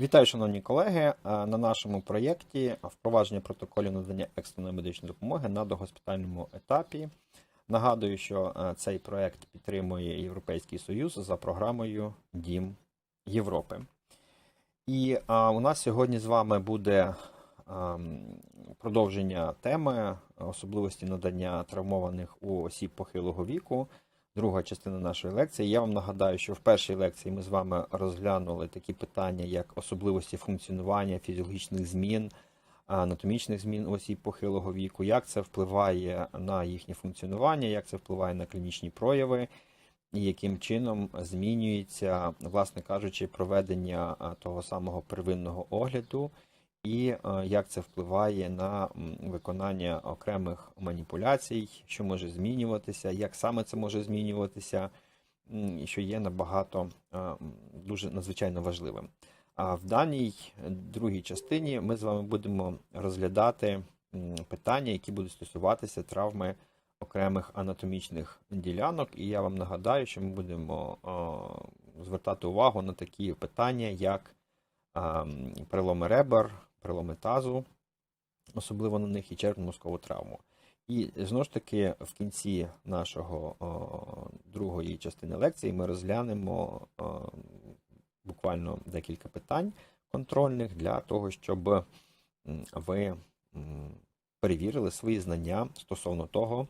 Вітаю, шановні колеги. Е, На нашому проєкті впровадження протоколів надання екстреної медичної допомоги на догоспітальному етапі. Нагадую, що е, цей проєкт підтримує Європейський Союз за програмою Дім Європи. І у нас сьогодні з вами буде ем, продовження теми особливості надання травмованих у осіб похилого віку. Друга частина нашої лекції. Я вам нагадаю, що в першій лекції ми з вами розглянули такі питання, як особливості функціонування фізіологічних змін, анатомічних змін осіб похилого віку, як це впливає на їхнє функціонування, як це впливає на клінічні прояви, і яким чином змінюється, власне кажучи, проведення того самого первинного огляду, і е, як це впливає на виконання окремих маніпуляцій, що може змінюватися, як саме це може змінюватися, що є набагато е, дуже надзвичайно важливим. А в даній е, другій частині ми з вами будемо розглядати питання, які будуть стосуватися травми окремих анатомічних ділянок. І я вам нагадаю, що ми будемо звертати увагу на такі питання, як ем, переломи ребер, переломи тазу, особливо на них і черепно-мозкову травму. І знову ж таки, в кінці нашого о, другої частини лекції ми розглянемо о, буквально декілька питань контрольних для того, щоб ви перевірили свої знання стосовно того,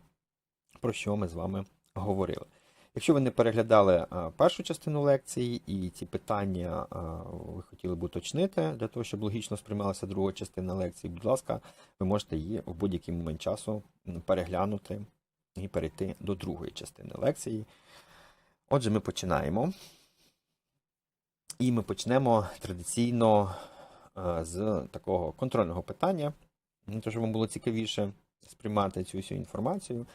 про що ми з вами говорили. Якщо ви не переглядали першу частину лекції і ці питання ви хотіли б уточнити для того, щоб логічно сприймалася друга частина лекції, будь ласка, ви можете її в будь-який момент часу переглянути і перейти до другої частини лекції. Отже, ми починаємо. І ми почнемо традиційно е, з такого контрольного питання, для того, щоб вам було цікавіше сприймати цю всю інформацію.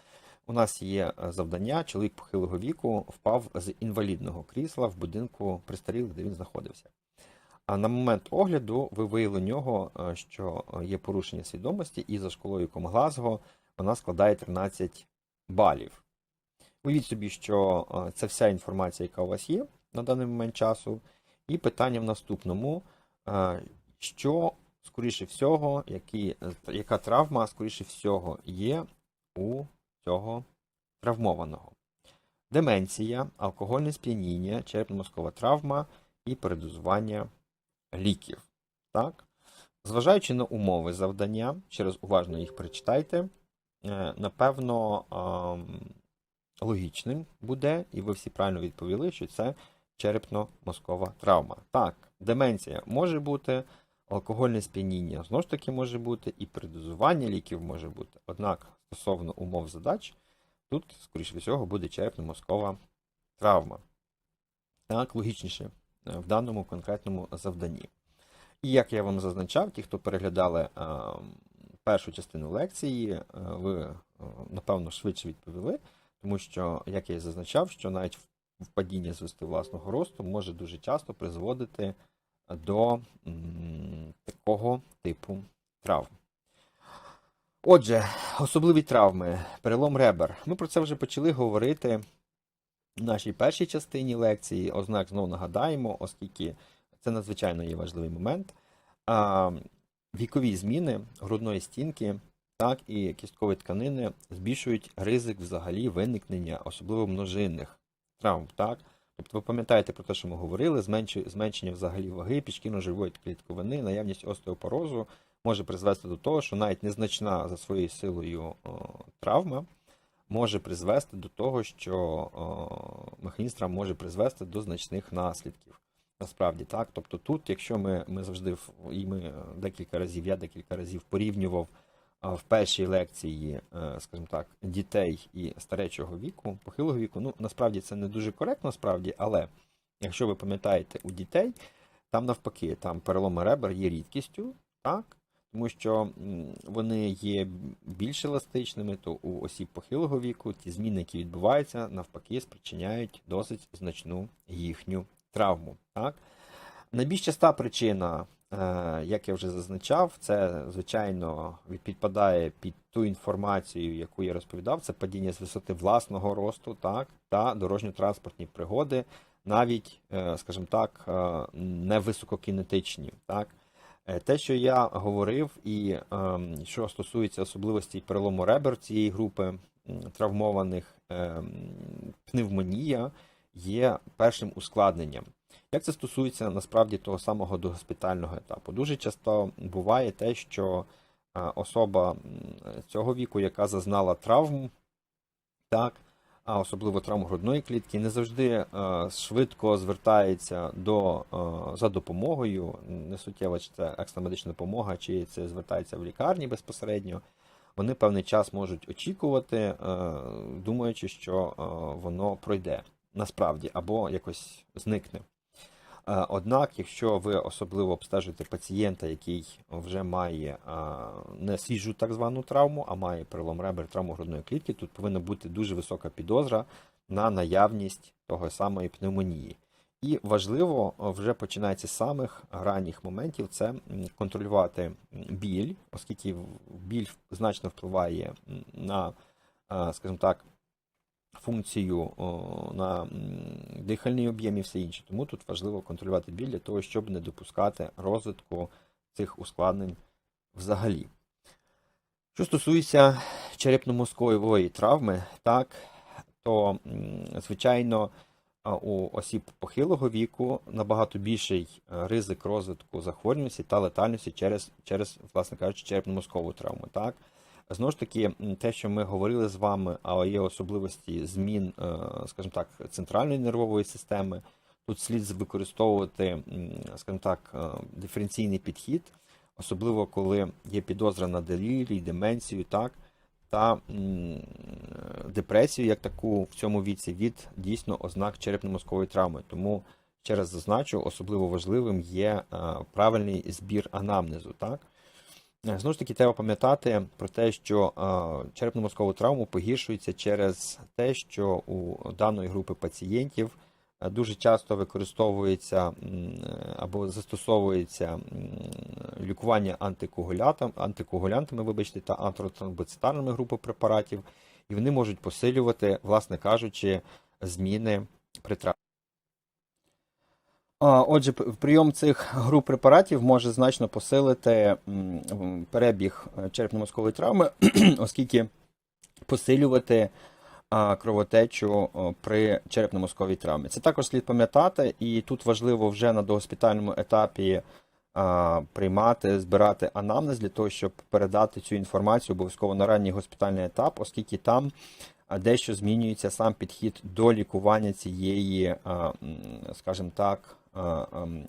У нас є е, завдання, чоловік похилого віку впав з інвалідного крісла в будинку престарілих, де він знаходився. А на момент огляду ви виявили нього, е, що є порушення свідомості, і за школою Комглазго вона складає 13 балів. Уявіть собі, що е, це вся інформація, яка у вас є на даний момент часу. І питання в наступному: що, скоріше всього, які, яка травма, скоріше всього, є у цього травмованого? Деменція, алкогольне сп'яніння, черепно-мозкова травма і передозування ліків. Так? Зважаючи на умови завдання, ще раз уважно їх прочитайте, е, напевно, логічним буде, і ви всі правильно відповіли, що це черепно-мозкова травма. Так, деменція може бути, алкогольне сп'яніння знову ж таки може бути, і передозування ліків може бути. Однак, стосовно умов задач, тут, скоріше всього, буде черепно-мозкова травма. Так, логічніше е, в даному конкретному завданні. І як я вам зазначав, ті, хто переглядали е, першу частину лекції, е, ви, напевно, швидше відповіли, тому що, як я і зазначав, що навіть впадіння з висоти власного росту може дуже часто призводити до такого типу травм. Отже, особливі травми, перелом ребер. Ми про це вже почали говорити в нашій першій частині лекції. Ознак знову нагадаємо, оскільки це надзвичайно є важливий момент. А, вікові зміни грудної стінки так, і кісткової тканини збільшують ризик взагалі виникнення, особливо множинних травм. Так? Тобто ви пам'ятаєте про те, що ми говорили, зменшення взагалі ваги, підшкірно-живої клітковини, наявність остеопорозу може призвести до того, що навіть незначна за своєю силою травма може призвести до того, що о, механізм травм може призвести до значних наслідків. Насправді так. Тобто тут, якщо ми, ми завжди і ми е, декілька разів, я декілька разів порівнював в першій лекції, е, скажімо так, дітей і старечого віку, похилого віку, ну насправді це не дуже коректно, насправді, але якщо ви пам'ятаєте у дітей, там навпаки, там переломи ребер є рідкістю, так? Тому що вони є більш еластичними, то у осіб похилого віку ті зміни, які відбуваються, навпаки, спричиняють досить значну їхню травму. Так? Найбільш часта причина, е, як я вже зазначав, це, звичайно, підпадає під ту інформацію, яку я розповідав, це падіння з висоти власного росту, так, та дорожньо-транспортні пригоди, навіть, е, скажімо так, е, не висококінетичні. Так? Е, Те, що я говорив, і ем, що стосується особливостей перелому ребер цієї групи травмованих, ем, пневмонія є першим ускладненням. Як це стосується насправді того самого догоспітального етапу? Дуже часто буває те, що е, особа цього віку, яка зазнала травм, так, а особливо травм грудної клітки, не завжди е, швидко звертається до, е, за допомогою. Не суттєво, чи це екстра медична допомога, чи це звертається в лікарні безпосередньо. Вони певний час можуть очікувати, е, думаючи, що воно пройде насправді або якось зникне. Е, Однак, якщо ви особливо обстежуєте пацієнта, який вже має не свіжу так звану травму, а має перелом ребер травму грудної клітки, тут повинна бути дуже висока підозра на наявність того самої пневмонії. І важливо вже починається з самих ранніх моментів це контролювати біль, оскільки біль значно впливає на, скажімо так, функцію на дихальний об'єм і все інше. Тому тут важливо контролювати біль для того, щоб не допускати розвитку цих ускладнень взагалі. Що стосується черепно-мозкової травми, так, то, звичайно, у осіб похилого віку набагато більший е, ризик розвитку захворюваності та летальності через, через власне кажучи, черепно-мозкову травму. Так? Знову ж таки, те, що ми говорили з вами, а є особливості змін, е, скажімо так, центральної нервової системи. Тут слід використовувати, скажімо так, е, диференційний підхід, особливо коли є підозра на делірій, деменцію, так, та депресію як таку в цьому віці від дійсно ознак черепно-мозкової травми. Тому ще раз зазначу, особливо важливим є е, правильний збір анамнезу. Так? Е, Знову ж таки, треба пам'ятати про те, що е, черепно-мозкову травму погіршується через те, що у даної групи пацієнтів е, дуже часто використовується або застосовується лікування антикоагулянтами, вибачте, та антитромбоцитарними групи препаратів, і вони можуть посилювати, власне кажучи, зміни при травмі. Отже, прийом цих груп препаратів може значно посилити перебіг е, черепно-мозкової травми, оскільки посилювати кровотечу при черепно-мозковій травмі. Це також слід пам'ятати, і тут важливо вже на догоспітальному етапі приймати, збирати анамнез для того, щоб передати цю інформацію обов'язково на ранній госпітальний етап, оскільки там дещо змінюється сам підхід до лікування цієї, скажімо так,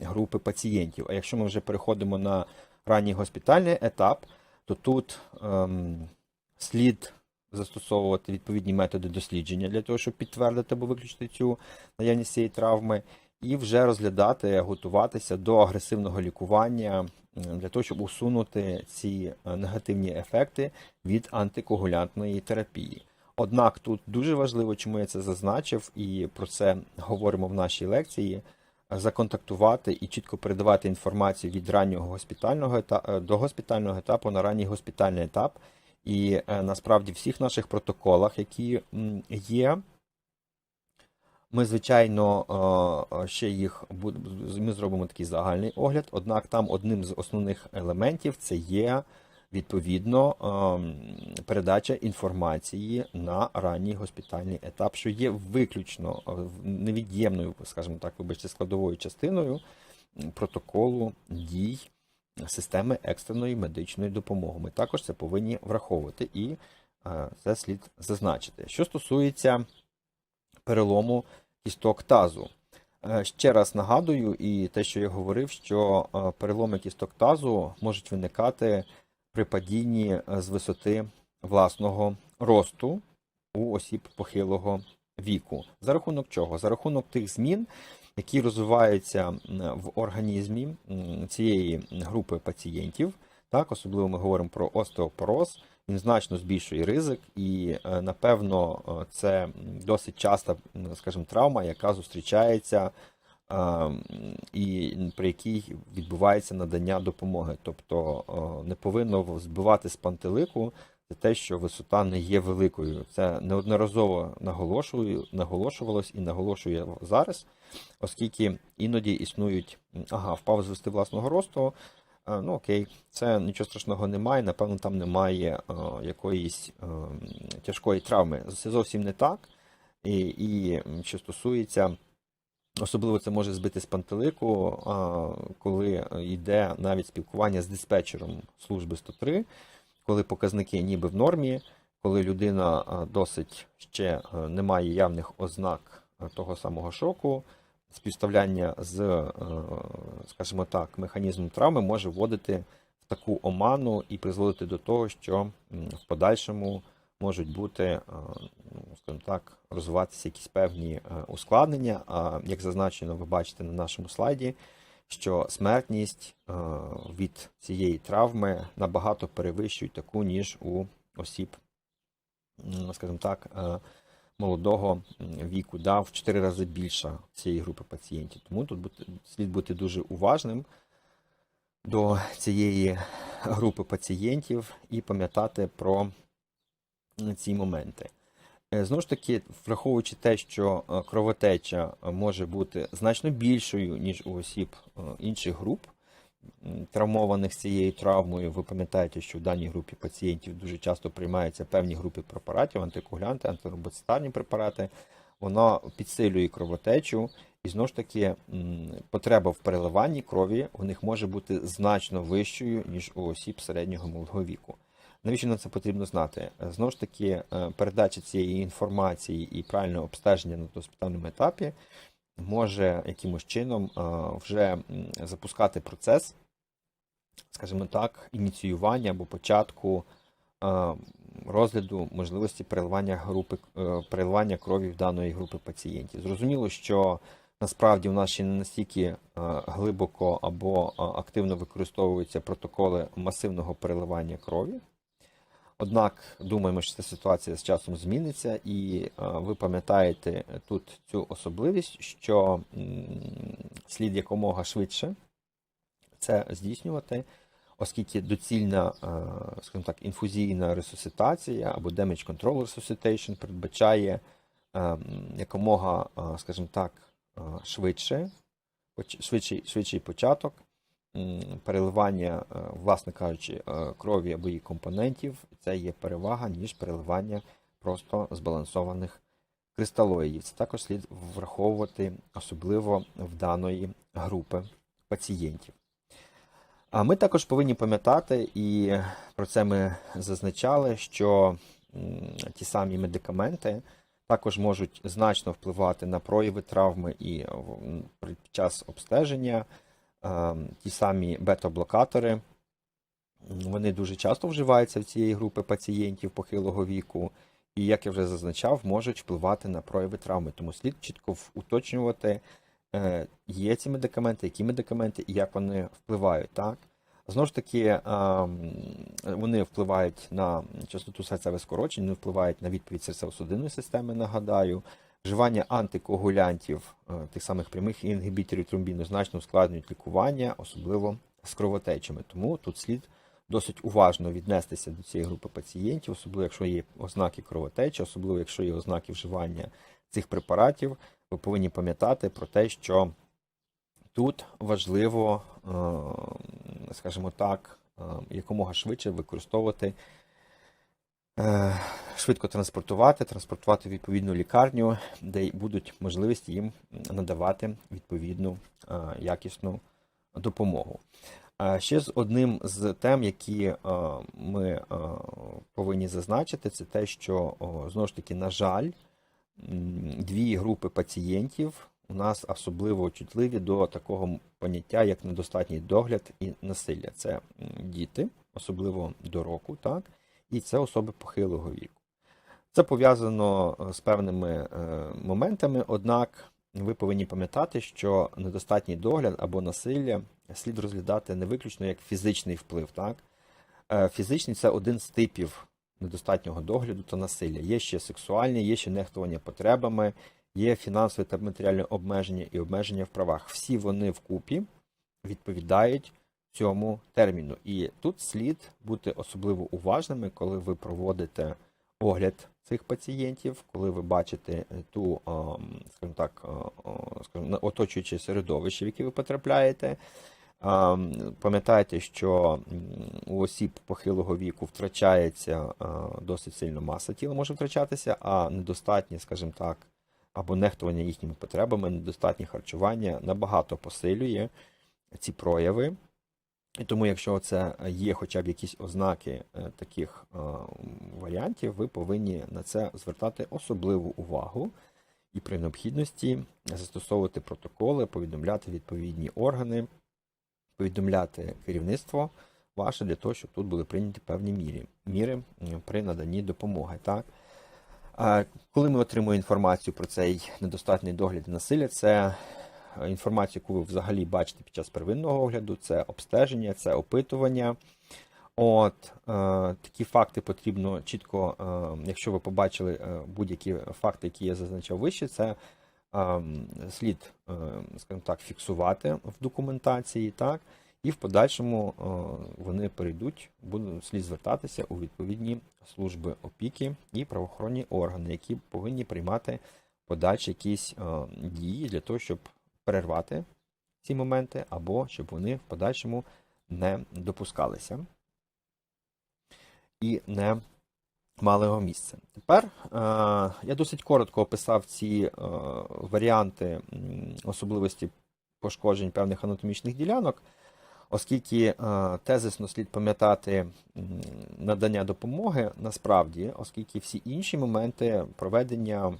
групи пацієнтів. А якщо ми вже переходимо на ранній госпітальний етап, то тут ем, слід застосовувати відповідні методи дослідження для того, щоб підтвердити або виключити цю наявність цієї травми, і вже розглядати, готуватися до агресивного лікування для того, щоб усунути ці е, негативні ефекти від антикоагулянтної терапії. Однак тут дуже важливо, чому я це зазначив, і про це говоримо в нашій лекції. Законтактувати і чітко передавати інформацію від раннього госпітального етапу до госпітального етапу на ранній госпітальний етап. І е, насправді всіх наших протоколах, які є, ми, звичайно, е, е, ще їх ми зробимо такий загальний огляд. Однак там одним з основних елементів це є відповідно ем, передача інформації на ранній госпітальний етап, що є виключно е, невід'ємною, скажімо так, вибачте, складовою частиною протоколу дій системи екстреної медичної допомоги. Ми також це повинні враховувати і е, це слід зазначити. Що стосується перелому кісток тазу. Е, Ще раз нагадую, і те, що я говорив, що переломи кісток тазу можуть виникати при падінні е, з висоти власного росту у осіб похилого віку. За рахунок чого? За рахунок тих змін, які розвиваються в організмі цієї групи пацієнтів. Так, особливо ми говоримо про остеопороз. Він значно збільшує ризик, і е, напевно е, це досить часта, скажімо, травма, яка зустрічається і при якій відбувається надання допомоги. Тобто не повинно збивати з пантелику те, що висота не є великою. Це неодноразово наголошую, наголошувалось і наголошує зараз, оскільки іноді існують, ага, впав звести власного росту. Ну окей, це нічого страшного немає. Напевно, там немає е, якоїсь е, тяжкої травми. Це зовсім не так. І, і що стосується, особливо це може збити з пантелику, коли йде навіть спілкування з диспетчером служби 103, коли показники ніби в нормі, коли людина досить ще не має явних ознак того самого шоку, співставляння з, скажімо так, механізмом травми може вводити в таку оману і призводити до того, що в подальшому можуть бути, е, ну, скажімо так, розвиватися якісь певні е, ускладнення. А як зазначено, ви бачите на нашому слайді, що смертність е, від цієї травми набагато перевищує таку, ніж у осіб, скажімо так, молодого віку, да, в 4 рази більша цієї групи пацієнтів. Тому тут слід бути дуже уважним до цієї групи пацієнтів і пам'ятати про ці моменти. Е, Знову ж таки, враховуючи те, що е, кровотеча е, може бути значно більшою, ніж у осіб інших груп, травмованих цією травмою, ви пам'ятаєте, що в даній групі пацієнтів дуже часто приймаються певні групи препаратів, антикоагулянти, антиромбоцитарні препарати, вона підсилює кровотечу, і знову ж таки потреба в переливанні крові у них може бути значно вищою, ніж у осіб середнього молодого віку. Навіщо нам це потрібно знати? Е, Знову ж таки, е, передача цієї інформації і правильне обстеження на госпітальному етапі може якимось чином е, вже запускати процес, скажімо так, ініціювання або початку розгляду можливості переливання групи переливання крові в даної групи пацієнтів. Зрозуміло, що насправді у нас ще не настільки глибоко або активно використовуються протоколи масивного переливання крові. Однак думаємо, що ця ситуація з часом зміниться, і е, ви пам'ятаєте тут цю особливість, що слід якомога швидше це здійснювати, оскільки доцільна, е, скажімо так, інфузійна ресуситація або damage control resuscitation передбачає е, якомога, скажімо так, швидше, швидший, швидший початок переливання, е, власне кажучи, е, крові або її компонентів, це є перевага, ніж переливання просто збалансованих кристалоїдів. Це також слід враховувати, особливо в даної групи пацієнтів. А ми також повинні пам'ятати, і про це ми зазначали, що ті самі медикаменти також можуть значно впливати на прояви травми і під час обстеження. Е, Ті самі бета-блокатори, вони дуже часто вживаються в цієї групи пацієнтів похилого віку, і, як я вже зазначав, можуть впливати на прояви травми. Тому слід чітко уточнювати, е, є ці медикаменти, які медикаменти і як вони впливають. Так? Знову ж таки, ем, вони впливають на частоту серцевих скорочень, вони впливають на відповідь серцево-судинної системи, нагадаю. Вживання антикоагулянтів, е, тих самих прямих інгібіторів тромбіну, значно ускладнюють лікування, особливо з кровотечами. Тому тут слід досить уважно віднестися до цієї групи пацієнтів, особливо якщо є ознаки кровотечі, особливо якщо є ознаки вживання цих препаратів. Ви повинні пам'ятати про те, що тут важливо, е, скажімо так, е, якомога швидше використовувати, швидко транспортувати, транспортувати в відповідну лікарню, де будуть можливості їм надавати відповідну е, якісну допомогу. Е, Ще з одним з тем, які е, ми е, повинні зазначити, це те, що знову ж таки, на жаль, дві групи пацієнтів у нас особливо чутливі до такого поняття, як недостатній догляд і насилля. Це діти, особливо до року, так, і це особи похилого віку. Це пов'язано е, з певними е, моментами, однак ви повинні пам'ятати, що недостатній догляд або насилля слід розглядати не виключно як фізичний вплив. Так? Е, Фізичний це один з типів недостатнього догляду та насилля. Є ще сексуальні, є ще нехтування потребами, є фінансове та матеріальне обмеження і обмеження в правах. Всі вони вкупі відповідають цьому терміну. І тут слід бути особливо уважними, коли ви проводите огляд цих пацієнтів, коли ви бачите е, ту, скажімо так, а, скажімо, оточуюче середовище, в яке ви потрапляєте. Пам'ятайте, що у осіб похилого віку втрачається досить сильно маса тіла може втрачатися, а недостатнє, скажімо так, або нехтування їхніми потребами, недостатнє харчування набагато посилює ці прояви. І тому, якщо це є хоча б якісь ознаки е, таких е, варіантів, ви повинні на це звертати особливу увагу і при необхідності застосовувати протоколи, повідомляти відповідні органи, повідомляти керівництво ваше для того, щоб тут були прийняті певні міри, міри при наданні допомоги. Так? Коли ми отримуємо інформацію про цей недостатній догляд і насилля, це інформацію, яку ви взагалі бачите під час первинного огляду, це обстеження, це опитування. От е, такі факти потрібно чітко, е, якщо ви побачили е, будь-які факти, які я зазначав вище, це слід, скажімо так, фіксувати в документації, так, і в подальшому вони перейдуть, будуть слід звертатися у відповідні служби опіки і правоохоронні органи, які повинні приймати подальші якісь дії для того, щоб перервати ці моменти, або щоб вони в подальшому не допускалися і не мали його місце. Тепер е, я досить коротко описав ці е, варіанти особливості пошкоджень певних анатомічних ділянок, оскільки е, тезисно слід пам'ятати надання допомоги насправді, оскільки всі інші моменти проведення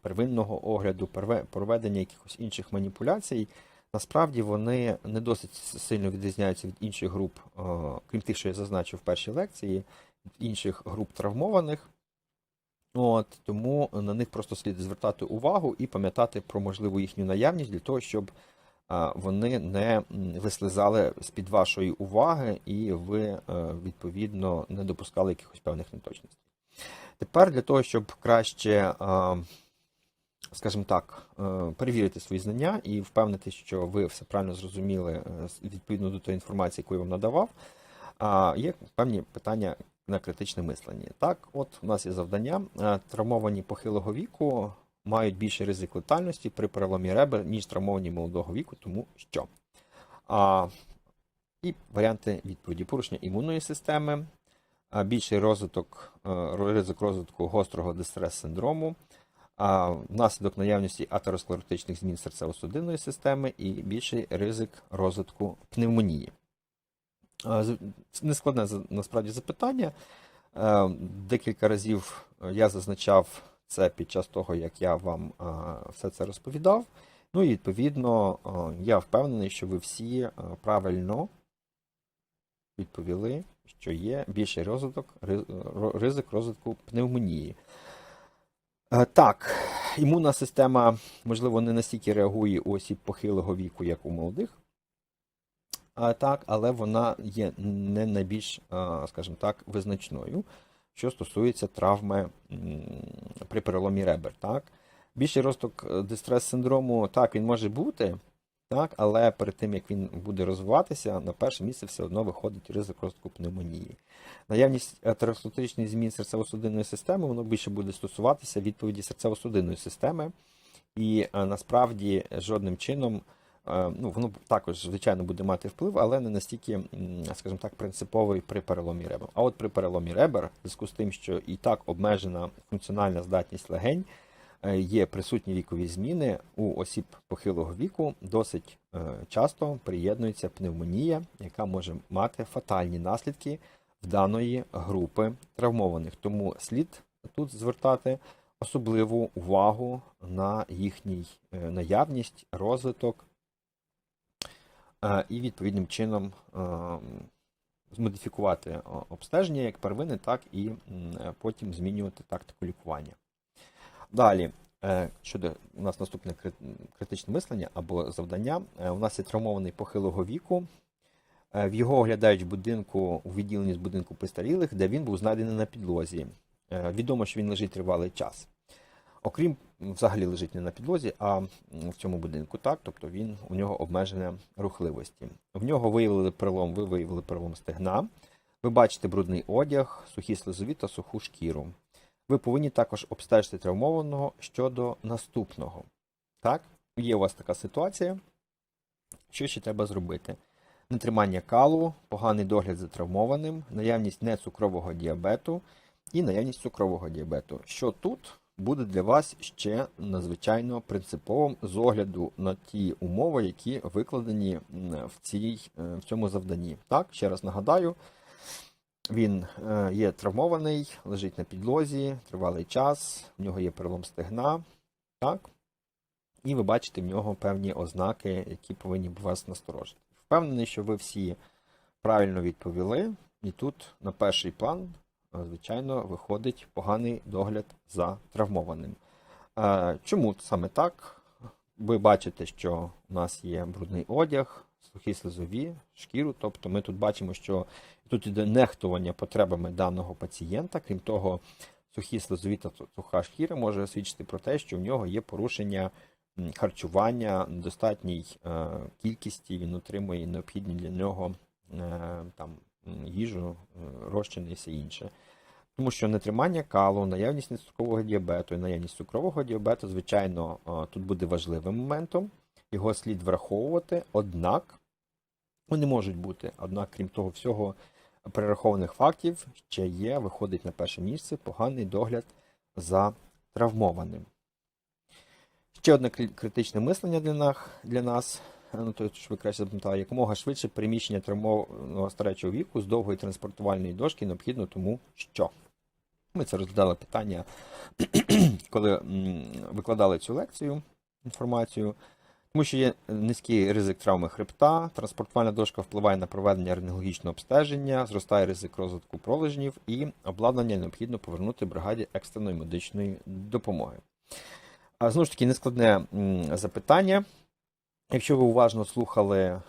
первинного огляду, проведення якихось інших маніпуляцій. Насправді вони не досить сильно відрізняються від інших груп, е, крім тих, що я зазначив в першій лекції, від інших груп травмованих. От, тому на них просто слід звертати увагу і пам'ятати про можливу їхню наявність для того, щоб вони не вислизали з-під вашої уваги і ви е, відповідно не допускали якихось певних неточностей. Тепер для того, щоб краще, скажімо так, е, перевірити свої знання і впевнити, що ви все правильно зрозуміли е, відповідно до тої інформації, яку я вам надавав, є певні питання на критичне мислення. Так, от у нас є завдання. Травмовані похилого віку мають більший ризик летальності при переломі ребер, ніж травмовані молодого віку, тому що. А, і варіанти відповіді порушення імунної системи, а, більший розвиток, е, ризик розвитку гострого дистрес-синдрому, внаслідок наявності атеросклеротичних змін серцево-судинної системи і більший ризик розвитку пневмонії. Нескладне насправді запитання. Е, Декілька разів е, я зазначав це під час того, як я вам е, все це розповідав. Ну і відповідно, е, я впевнений, що ви всі е, правильно відповіли, що є більший розвиток, ризик розвитку пневмонії. Так, імунна система, можливо, не настільки реагує у осіб похилого віку, як у молодих. Так, але вона є не найбільш, скажімо так, визначною, що стосується травми при переломі ребер. Так? Більший розвиток е, дистрес-синдрому, так, він може бути, так, але перед тим, як він буде розвиватися, на перше місце все одно виходить ризик розвитку пневмонії. Наявність атеросклеротичних змін серцево-судинної системи, воно більше буде стосуватися відповіді серцево-судинної системи, і е, насправді жодним чином Е, ну, воно також, звичайно, буде мати вплив, але не настільки, скажімо так, принциповий при переломі ребер. А от при переломі ребер, в зв'язку з тим, що і так обмежена функціональна здатність легень, е, є присутні вікові зміни у осіб похилого віку, досить е, часто приєднується пневмонія, яка може мати фатальні наслідки в даної групи травмованих. Тому слід тут звертати особливу увагу на їхній е, наявність, розвиток е, і відповідним чином е, змодифікувати обстеження як первинне, так і е, потім змінювати тактику лікування. Далі, е, щодо у нас наступне критичне мислення або завдання, Е, у нас є травмований похилого віку. Е, В його оглядають в будинку у відділенні з будинку престарілих, де він був знайдений на підлозі. Е, Відомо, що він лежить тривалий час. Окрім взагалі лежить не на підлозі, а в цьому будинку так, тобто він у нього обмеження рухливості. В нього виявили перелом, ви виявили перелом стегна. Ви бачите брудний одяг, сухі слизові та суху шкіру. Ви повинні також обстежити травмованого щодо наступного. Так, є у вас така ситуація. Що ще треба зробити? Нетримання калу, поганий догляд за травмованим, наявність нецукрового діабету і наявність цукрового діабету. Що тут буде для вас ще надзвичайно принциповим з огляду на ті умови, які викладені в, цій, е, в цьому завданні. Так, ще раз нагадаю, він е, є травмований, лежить на підлозі тривалий час, в нього є перелом стегна. Так? І ви бачите в нього певні ознаки, які повинні вас насторожити. Впевнений, що ви всі правильно відповіли, і тут на перший план, звичайно, виходить поганий догляд за травмованим. Чому саме так? Ви бачите, що у нас є брудний одяг, сухі слизові, шкіру. Тобто ми тут бачимо, що тут іде нехтування потребами даного пацієнта. Крім того, сухі слизові та суха шкіра може свідчити про те, що в нього є порушення харчування достатній е, кількості, він отримує необхідні для нього е, там, їжу, е, розчини і все інше. Тому що нетримання калу, наявність нецукрового діабету і наявність цукрового діабету, звичайно, е, тут буде важливим моментом. Його слід враховувати, однак вони можуть бути. Однак, крім того всього, перерахованих фактів ще є, виходить на перше місце поганий догляд за травмованим. Ще одне критичне мислення для нас, ну, то, що ви краще запам'ятали, якомога швидше переміщення травмованого старечого віку з довгої транспортувальної дошки необхідно тому, що. Ми це розглядали питання, коли викладали цю лекцію, інформацію. Тому що є низький ризик травми хребта, транспортувальна дошка впливає на проведення рентгенологічного обстеження, зростає ризик розвитку пролежнів і обладнання необхідно повернути бригаді екстреної медичної допомоги. А знову ж таки, нескладне запитання. Якщо ви уважно слухали е,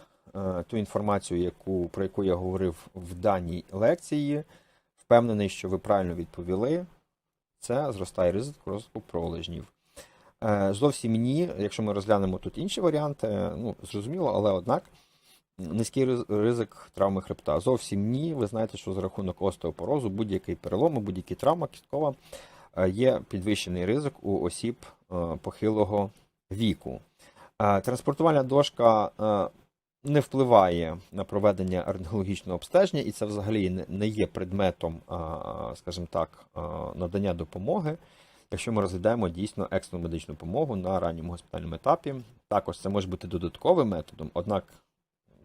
ту інформацію, яку, про яку я говорив в даній лекції, впевнений, що ви правильно відповіли, це зростає ризик розвитку пролежнів. Е, Зовсім ні, якщо ми розглянемо тут інші варіанти, ну, зрозуміло, але однак низький ризик травми хребта. Зовсім ні. Ви знаєте, що за рахунок остеопорозу, будь-який перелом, будь-яка травма кісткова е, є підвищений ризик у осіб похилого віку. Е, Транспортувальна дошка е, не впливає на проведення рентгенологічного обстеження, і це взагалі не- є предметом, а, скажімо так, надання допомоги. Якщо ми розглядаємо дійсно екстрену медичну допомогу на ранньому госпітальному етапі, також це може бути додатковим методом, однак,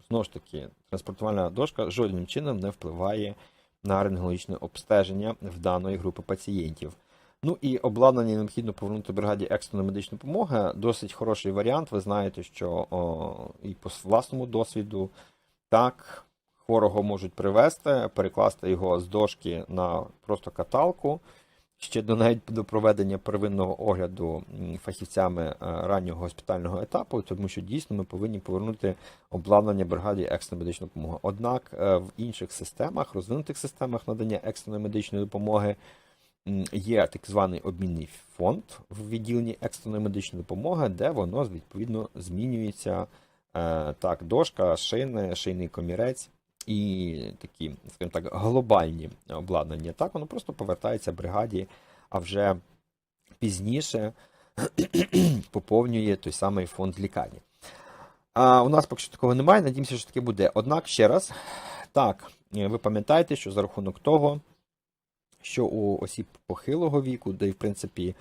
знову ж таки, транспортувальна дошка жодним чином не впливає на рентгенологічне обстеження в даної групи пацієнтів. Ну і обладнання необхідно повернути бригаді екстреної медичної допомоги. Досить хороший варіант. Ви знаєте, що о, і по власному досвіду так хворого можуть привезти, перекласти його з дошки на просто каталку. Ще до навіть до проведення первинного огляду фахівцями е, раннього госпітального етапу, тому що дійсно ми повинні повернути обладнання бригаді екстреної медичної допомоги. Однак е, в інших системах, розвинутих системах надання екстреної медичної допомоги є так званий обмінний фонд в відділенні екстреної медичної допомоги, де воно відповідно змінюється е, так, дошка, шини, шийний комірець і такі, скажімо так, глобальні обладнання. Так, воно просто повертається бригаді, а вже пізніше поповнює той самий фонд лікарні. А у нас поки що такого немає, надіємося, що таке буде. Однак, ще раз, так, ви пам'ятаєте, що за рахунок того, що у осіб похилого віку, де, в принципі,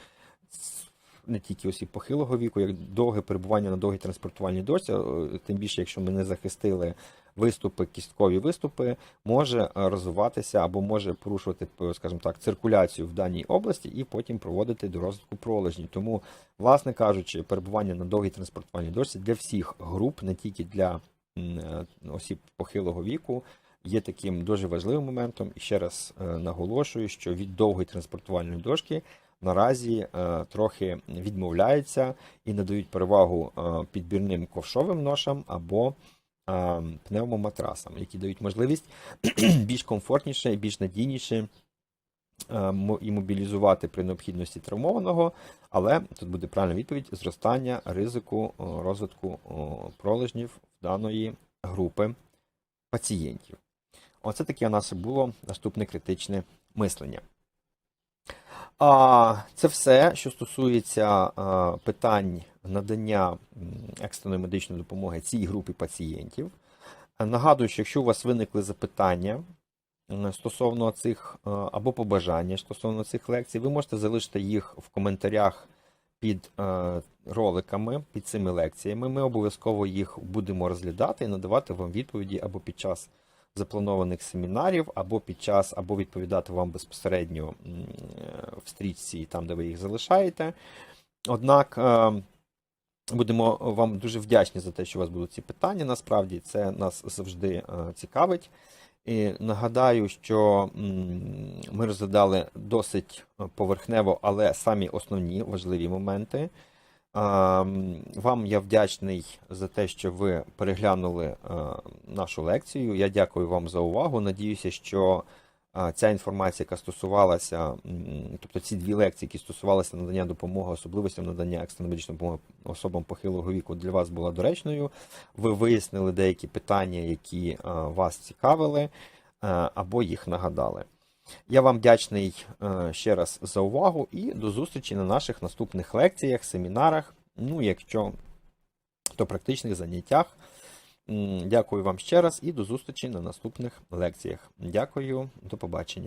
не тільки осіб похилого віку, як довге перебування на довгій транспортувальній досі, е, тим більше, якщо ми не захистили виступи, кісткові виступи, може е, розвиватися або може порушувати, скажімо так, циркуляцію в даній області і потім проводити до розвитку пролежнів. Тому, власне кажучи, перебування на довгій транспортувальній дошці для всіх груп, не тільки для е, осіб похилого віку, є таким дуже важливим моментом. І ще раз е, наголошую, що від довгої транспортувальної дошки наразі е, трохи відмовляються і надають перевагу е, підбірним ковшовим ношам або пневмоматрасам, які дають можливість більш комфортніше і більш надійніше і мобілізувати при необхідності травмованого, але тут буде правильна відповідь зростання ризику розвитку пролежнів даної групи пацієнтів. Оце таке у нас і було наступне критичне мислення. А, це все, що стосується питань надання екстреної медичної допомоги цій групі пацієнтів. Нагадую, що якщо у вас виникли запитання стосовно цих або побажання стосовно цих лекцій, ви можете залишити їх в коментарях під роликами, під цими лекціями. Ми обов'язково їх будемо розглядати і надавати вам відповіді або під час запланованих семінарів, або під час, або відповідати вам безпосередньо е, в стрічці, там, де ви їх залишаєте. Однак е, будемо вам дуже вдячні за те, що у вас будуть ці питання. Насправді це нас завжди е, цікавить. І нагадаю, що ми розглядали досить поверхнево, але самі основні важливі моменти. А, м, Вам я вдячний за те, що ви переглянули е, нашу лекцію. Я дякую вам за увагу. Надіюся, що ця інформація, яка стосувалася, тобто ці дві лекції, які стосувалися надання допомоги, особливостям надання екстреної допомоги особам похилого віку, для вас була доречною. Ви вияснили деякі питання, які вас цікавили, е, або їх нагадали. Я вам вдячний е, ще раз за увагу і до зустрічі на наших наступних лекціях, семінарах. Ну, якщо то практичних заняттях. Дякую вам ще раз і до зустрічі на наступних лекціях. Дякую, до побачення.